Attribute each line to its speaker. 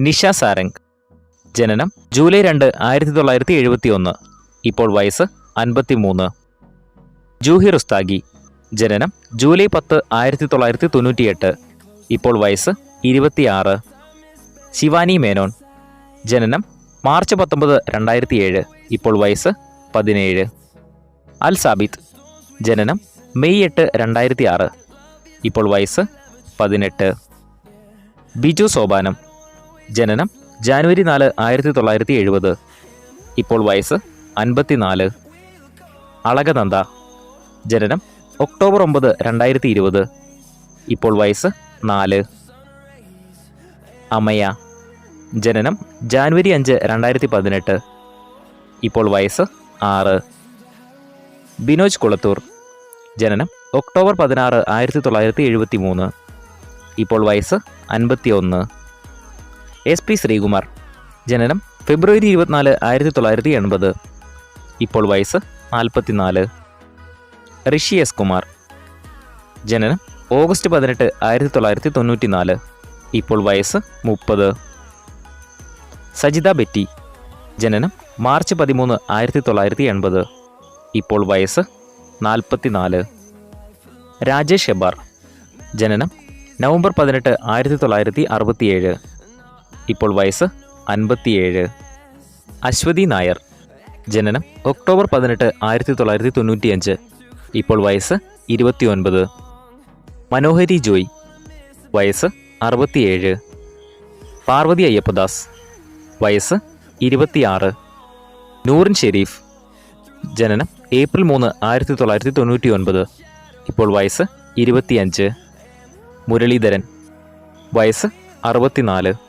Speaker 1: നിഷ സാരംഗ്. ജനനം ജൂലൈ രണ്ട് ആയിരത്തി തൊള്ളായിരത്തി എഴുപത്തി ഒന്ന് ഇപ്പോൾ വയസ്സ് അൻപത്തി മൂന്ന് ജൂഹി റുസ്താഗി ജനനം ജൂലൈ പത്ത് ആയിരത്തി തൊള്ളായിരത്തി തൊണ്ണൂറ്റിയെട്ട് ഇപ്പോൾ വയസ്സ് ഇരുപത്തിയാറ്. ശിവാനി മേനോൻ. ജനനം മാർച്ച് പത്തൊമ്പത് രണ്ടായിരത്തി ഏഴ് ഇപ്പോൾ വയസ്സ് പതിനേഴ്. അൽ സാബിത്ത്. ജനനം മെയ് എട്ട് രണ്ടായിരത്തി ആറ് ഇപ്പോൾ വയസ്സ് പതിനെട്ട്. ബിജു സോപാനം. ജനനം ജാനുവരി നാല് ആയിരത്തി തൊള്ളായിരത്തി എഴുപത്. ഇപ്പോൾ വയസ്സ് അൻപത്തിനാല്. അളകനന്ദ. ജനനം ഒക്ടോബർ ഒമ്പത് രണ്ടായിരത്തി ഇരുപത്. ഇപ്പോൾ വയസ്സ് നാല്. അമയ. ജനനം ജാനുവരി അഞ്ച് രണ്ടായിരത്തി പതിനെട്ട്. ഇപ്പോൾ വയസ്സ് ആറ്. ബിനോജ് കുളത്തൂർ. ജനനം ഒക്ടോബർ പതിനാറ് ആയിരത്തി തൊള്ളായിരത്തി എഴുപത്തി മൂന്ന് ഇപ്പോൾ വയസ്സ് അൻപത്തി ഒന്ന് എസ് പി ശ്രീകുമാർ. ജനനം ഫെബ്രുവരി ഇരുപത്തിനാല് ആയിരത്തി തൊള്ളായിരത്തി എൺപത് ഇപ്പോൾ വയസ്സ് നാൽപ്പത്തിനാല്. ഋഷി എസ് കുമാർ. ജനനം ഓഗസ്റ്റ് പതിനെട്ട് ആയിരത്തി തൊള്ളായിരത്തി തൊണ്ണൂറ്റി നാല് ഇപ്പോൾ വയസ്സ് മുപ്പത്. സജിത ബെറ്റി. ജനനം മാർച്ച് പതിമൂന്ന് ആയിരത്തി തൊള്ളായിരത്തി എൺപത് ഇപ്പോൾ വയസ്സ് നാൽപ്പത്തിനാല്. രാജേഷ് ഹെബാർ ജനനം നവംബർ പതിനെട്ട് ആയിരത്തി തൊള്ളായിരത്തി അറുപത്തിയേഴ് ഇപ്പോൾ വയസ്സ് അൻപത്തിയേഴ്. അശ്വതി നായർ. ജനനം ഒക്ടോബർ പതിനെട്ട് ആയിരത്തി തൊള്ളായിരത്തി തൊണ്ണൂറ്റിയഞ്ച് ഇപ്പോൾ വയസ്സ് ഇരുപത്തിയൊൻപത്. മനോഹരി ജോയ്. വയസ്സ് അറുപത്തിയേഴ്. പാർവതി അയ്യപ്പദാസ്. വയസ്സ് ഇരുപത്തിയാറ്. നൂറിൻ ഷെരീഫ്. ജനനം ഏപ്രിൽ മൂന്ന് ആയിരത്തി തൊള്ളായിരത്തി തൊണ്ണൂറ്റി ഒൻപത് ഇപ്പോൾ വയസ്സ് ഇരുപത്തിയഞ്ച്. മുരളീധരൻ. വയസ്സ് അറുപത്തിനാല്.